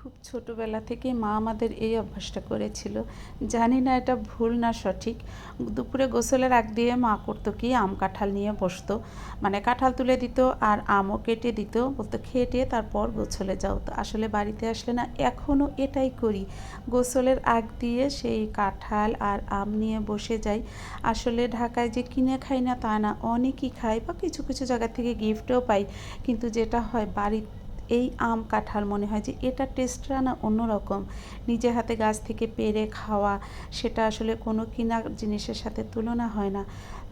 খুব ছোটোবেলা থেকে মা আমাদের এই অভ্যাসটা করেছিল। জানি না এটা ভুল না সঠিক। দুপুরে গোসলের আগ দিয়ে মা করতো কি, আম কাঁঠাল নিয়ে বসতো। মানে কাঁঠাল তুলে দিত আর আমও কেটে দিত। বলতো খেটে তারপর গোসলে যাও। তো আসলে বাড়িতে আসলে না এখনও এটাই করি। গোসলের আগ দিয়ে সেই কাঁঠাল আর আম নিয়ে বসে যাই। আসলে ঢাকায় যে কিনে খাই না তা না, অনেকই খাই বা কিছু কিছু জায়গা থেকে গিফটও পাই। কিন্তু যেটা হয় বাড়ির এই আম কাঁঠাল মনে হয় যে এটা টেস্টটা না অন্যরকম। নিজে হাতে গাছ থেকে পেরে খাওয়া, সেটা আসলে কোনো কিনা জিনিসের সাথে তুলনা হয় না।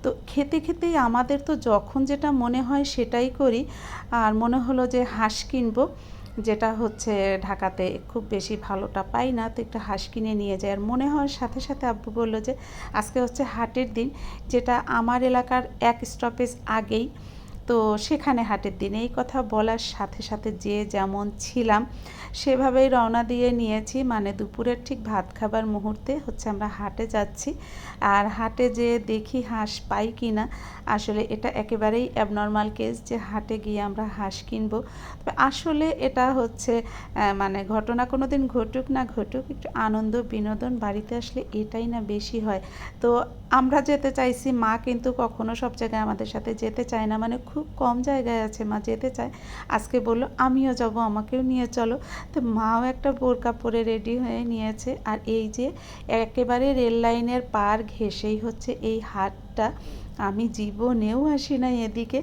তো খেতে খেতেই আমাদের তো যখন যেটা মনে হয় সেটাই করি। আর মনে হলো যে হাঁস কিনবো, যেটা হচ্ছে ঢাকাতে খুব বেশি ভালোটা পাই না, তো একটা হাঁস কিনে নিয়ে যায় আর মনে হয় সাথে সাথে আব্বু বলল যে, আজকে হচ্ছে হাটের দিন, যেটা আমার এলাকার এক স্টপেজ আগেই তো সেখানে হাটের দিন। এই কথা বলার সাথে সাথে যে যেমন ছিলাম, সেভাবেই রওনা দিয়ে নিয়েছি। মানে দুপুরের ঠিক ভাত খাবার মুহূর্তে হচ্ছে আমরা হাটে যাচ্ছি। আর হাটে যে দেখি হাঁস পাই কি না আসলে এটা একেবারেই অ্যাবনর্মাল কেস যে হাটে গিয়ে আমরা হাঁস কিনবো। তবে আসলে এটা হচ্ছে মানে ঘটনা কোনো দিন ঘটুক না ঘটুক, একটু আনন্দ বিনোদন বাড়িতে আসলে এটাই না বেশি হয়। তো আমরা যেতে চাইছি, মা কিন্তু কখনো সব জায়গায় আমাদের সাথে যেতে চায় না। মানে খুব কম জায়গায় আছে, মা যেতে চায়। আজকে বলল, আমিও যাব, আমাকেও নিয়ে চলো। তো মাও একটা বোরকা পরে রেডি হয়ে নিয়েছে। আর এই যে একেবারে রেল লাইনের পার ঘেঁষেই হচ্ছে এই হাটটা, আমি জীবনেও আসি না এদিকে।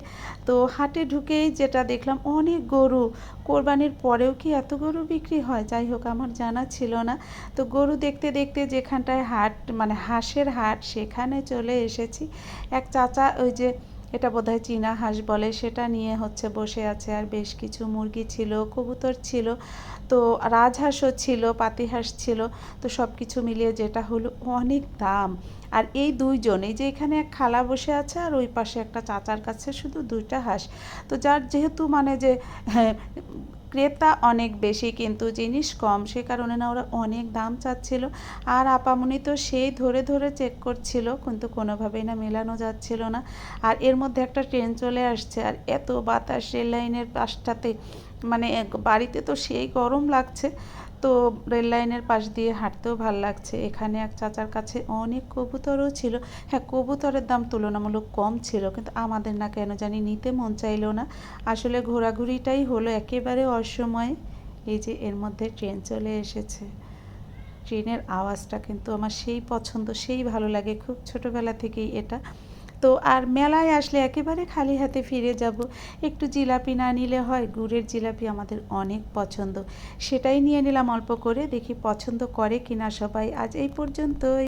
তো হাটে ঢুকেই যেটা দেখলাম, অনেক গরু। কোরবানির পরেও কি এত গরু বিক্রি হয়? যাই হোক, আমার জানা ছিল না। তো গরু দেখতে দেখতে যেখানটায় হাট মানে হাঁসের হাট, সেখানে চলে এসেছি। এক চাচা ওই যে এটা বোধ হয় চীনা হাঁস বলে, সেটা নিয়ে হচ্ছে বসে আছে আর বেশ কিছু মুরগি ছিল, কবুতর ছিল, তো রাজহাঁসও ছিল, পাতিহাঁস ছিল, তো সব কিছু মিলিয়ে যেটা হলো অনেক দাম। আর এই দুইজন, এই যে এখানে এক খালা বসে আছে আর ওই পাশে একটা চাচার কাছে শুধু দুইটা হাঁস, তো যার যেহেতু মানে যে হ্যাঁ ক্রেতা অনেক বেশি, কিন্তু জিনিস কম। সে কারণে না, ওরা অনেক দাম চাচ্ছিল। আর আপামনি তো সেই ধরে ধরে চেক করছিল, কিন্তু কোনোভাবেই না মেলানো যাচ্ছিল না। আর এর মধ্যে একটা ট্রেন চলে আসছে, আর এত বাতাস রেল লাইনের পাশটাতে মানে বাড়িতে তো সেই গরম লাগছে। তো রেল লাইনের পাশ দিয়ে হাঁটতেও ভালো লাগছে। এখানে এক চাচার কাছে অনেক কবুতরও ছিল। হ্যাঁ কবুতরের দাম তুলনামূলক কম ছিল, কিন্তু আমাদের না কেন জানি নিতে মন চাইলো না। আসলে ঘোরাঘুরিটাই হলো একেবারে অসময়ে। এই যে এর মধ্যে ট্রেন চলে এসেছে। ট্রেনের আওয়াজটা কিন্তু আমার সেই পছন্দ, সেই ভালো লাগে। খুব ছোটোবেলা থেকেই এটা। তো আর মেলায় আসলে একেবারে খালি হাতে ফিরে যাব। একটু জিলাপি না নিলে হয়, গুড়ের জিলাপি আমাদের অনেক পছন্দ। সেটাই নিয়ে নিলাম অল্প করে, দেখি পছন্দ করে কিনা সবাই। আজ এই পর্যন্তই।